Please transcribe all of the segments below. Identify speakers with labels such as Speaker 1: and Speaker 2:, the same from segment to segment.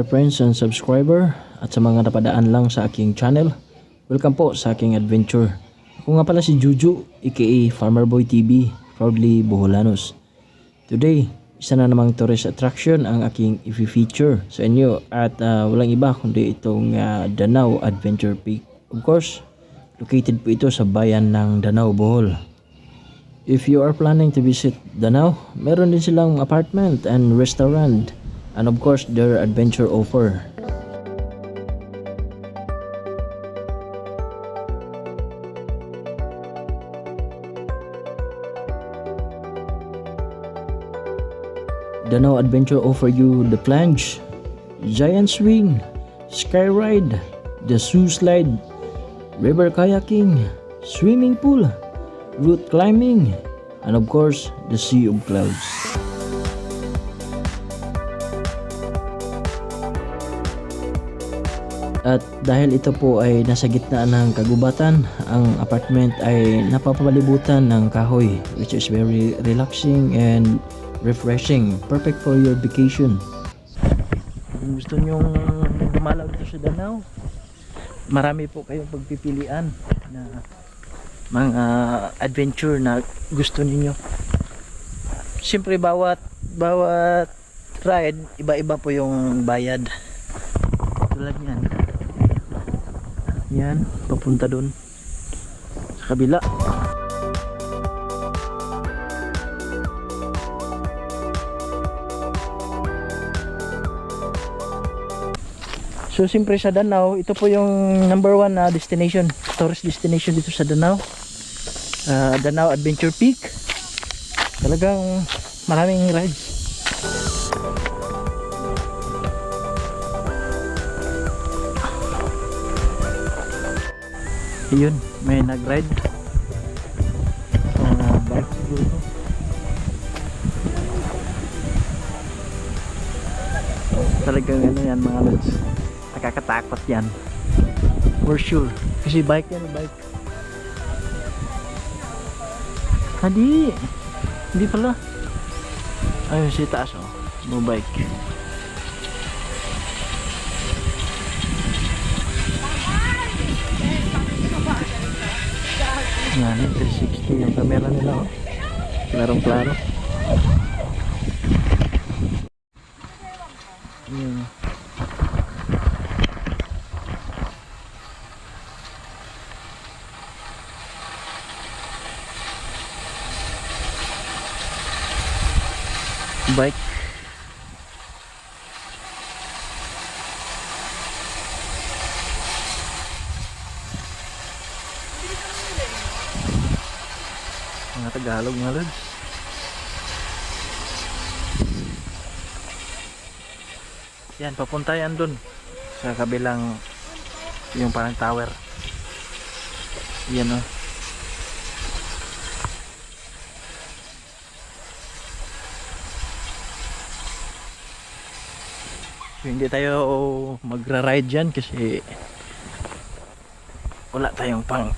Speaker 1: my friends and subscriber at sa mga napadaan lang sa aking channel. Welcome po sa aking adventure. Ako nga pala si Juju, aka Farmer Boy TV, proudly Boholanos. Today, isa na namang tourist attraction ang aking i-feature sa inyo at ah, walang iba kundi itong ah, Danau Adventure Peak. Of course, located po ito sa bayan ng Danau, Bohol. If you are planning to visit Danau, meron din silang apartment and restaurant and of course their adventure offer. Danau Adventure offer you the plunge, giant swing, sky ride, the zoo slide, river kayaking, swimming pool, route climbing, and of course, the Sea of Clouds. At dahil ito po ay nasa gitna ng kagubatan, ang apartment ay napapalibutan ng kahoy which is very relaxing and refreshing. Perfect for your vacation. Kung gusto nyong dumalaw dito sa Danau, marami po kayong pagpipilian na mga adventure na gusto ninyo. Siyempre bawat bawat ride iba-iba po yung bayad. Tulad niyan. Yan, papunta doon sa kabila. So siyempre sa Danau, ito po yung number one na destination, tourist destination dito sa Danau. Ah, Danau Adventure Peak. Talagang maraming rides. Yun, may nag-ride. Uh, bike siguro. Talagang ano yan mga lods. Nakakatakot yan. For sure. Kasi bike yan, bike. Hadi. Hindi pala. Ayun si taas oh. No bike. Yan, 360 yung camera nila oh. Klarong klaro. Yan. Bike. Tagalog mga lods. Yan, papunta yan dun. Sa kabilang yung parang tower. Yan o. So, hindi tayo magra-ride dyan kasi wala tayong pang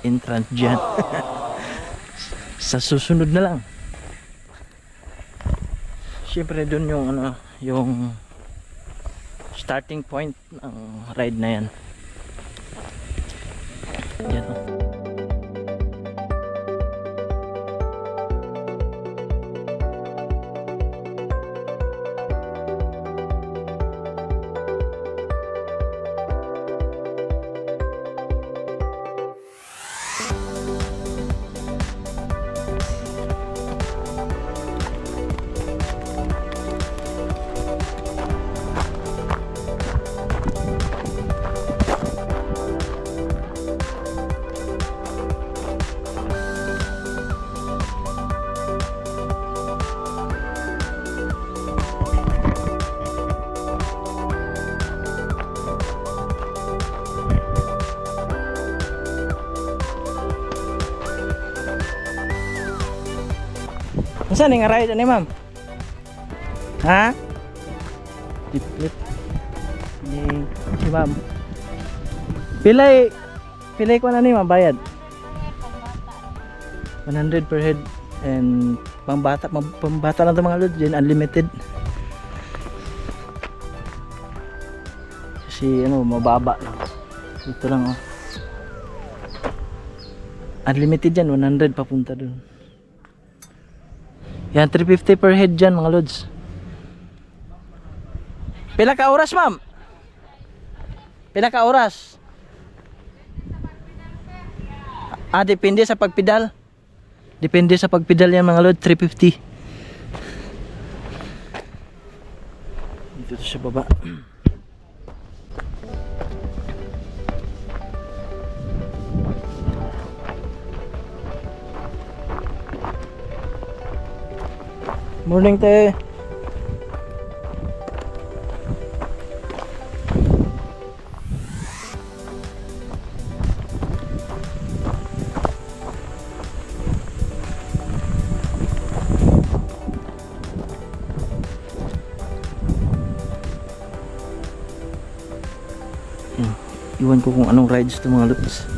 Speaker 1: entrance dyan. sa susunod na lang. Siyempre dun yung ano, yung starting point ng ride na yan. Yan o. Saan nga ride ani ma'am? Ha? Diplit. Ni si ma'am. Pilay pilay ko na ni ma'am bayad. 100 per head and pangbata pang- pambata lang to mga lods din unlimited Kasi ano, mababa lang. Dito lang oh. Unlimited yan, 100 papunta dun. Yan, 350 per head dyan mga lods. Pila ka oras ma'am? Pila ka oras? Ah, depende sa pagpedal. Depende sa pagpedal yan mga lods, 350. Dito to sa baba. Morning, te. Yan. Iwan ko kung anong rides to mga lods.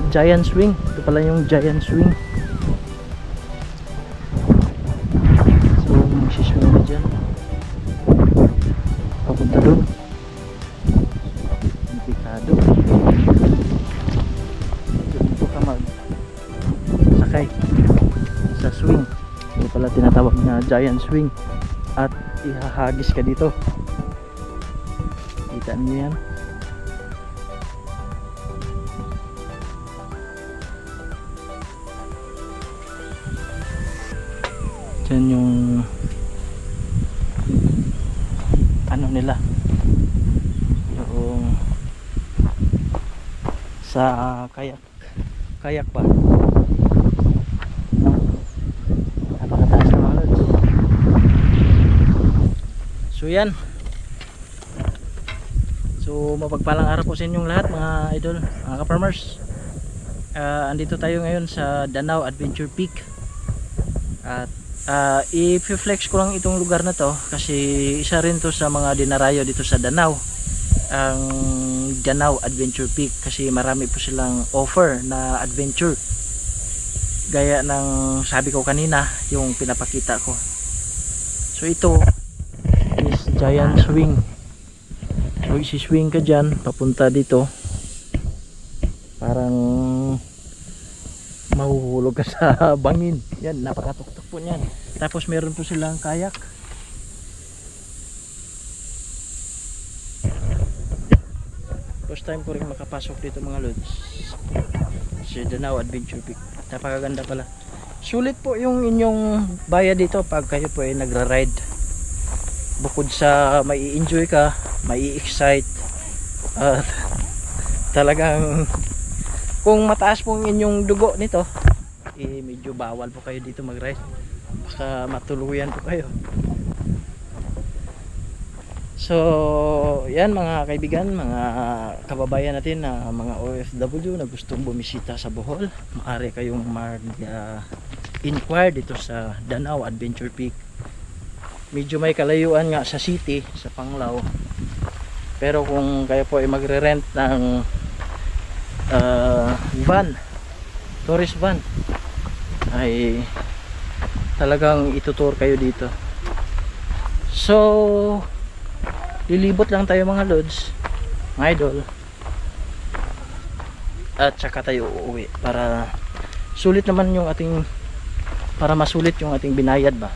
Speaker 1: Ah, giant swing. Ito pala yung giant swing. So, magsiswing na dyan. Papunta doon. Komplikado. Dito ka mag sakay sa swing. Ito pala tinatawag na giant swing. At ihahagis ka dito. Kita niyo yan. Diyan yung ano nila. Yung sa kayak kayak ba? Napakataas na mga lods so yan. So mapagpalang araw po sa inyong lahat mga idol mga ka-farmers. Ah, andito tayo ngayon sa Danau Adventure Peak. At Ah, i-flex ko lang itong lugar na to kasi isa rin to sa mga dinarayo dito sa Danau. Ang Danau Adventure Peak kasi marami po silang offer na adventure. Gaya ng sabi ko kanina, yung pinapakita ko. So ito is giant swing. So isi-swing ka dyan, papunta dito. Parang mahuhulog ka sa bangin. Yan, napakatuktok po niyan. Tapos meron po silang kayak. First time ko rin makapasok dito mga lods. Si Danao Adventure Peak. Napakaganda pala. Sulit po yung inyong bayad dito pag kayo po ay nagra-ride. Bukod sa mai enjoy ka, mai excite at talagang kung mataas po ang inyong dugo nito eh medyo bawal po kayo dito mag-ride baka matuluyan po kayo. So yan mga kaibigan mga kababayan natin na mga OFW na gustong bumisita sa Bohol maaari kayong mag uh, inquire dito sa Danau Adventure Peak. Medyo may kalayuan nga sa city sa Panglao. Pero kung kayo po ay magre-rent ng uh, van tourist van ay talagang itutur kayo dito. So lilibot lang tayo mga lods mga idol. At saka tayo uuwi para sulit naman yung ating para masulit yung ating binayad ba?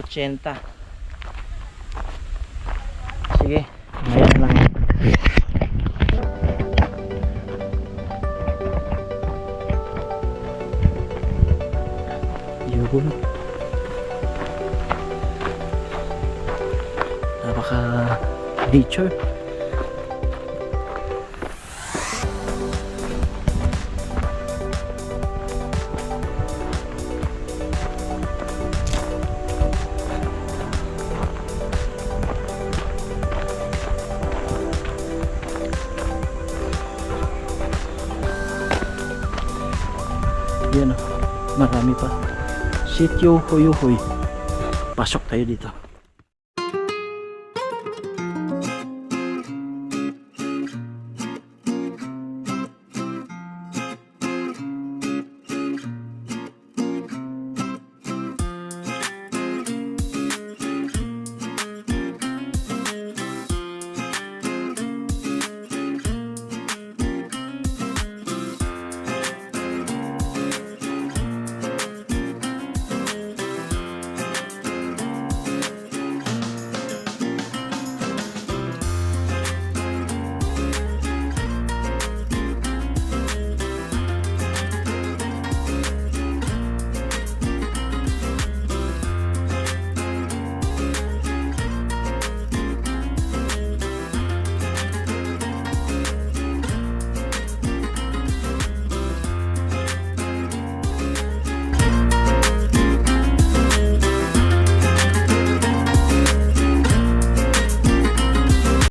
Speaker 1: 80 sige yun napaka nature. Yan o marami pa sityo huyuhoy pasok tayo dito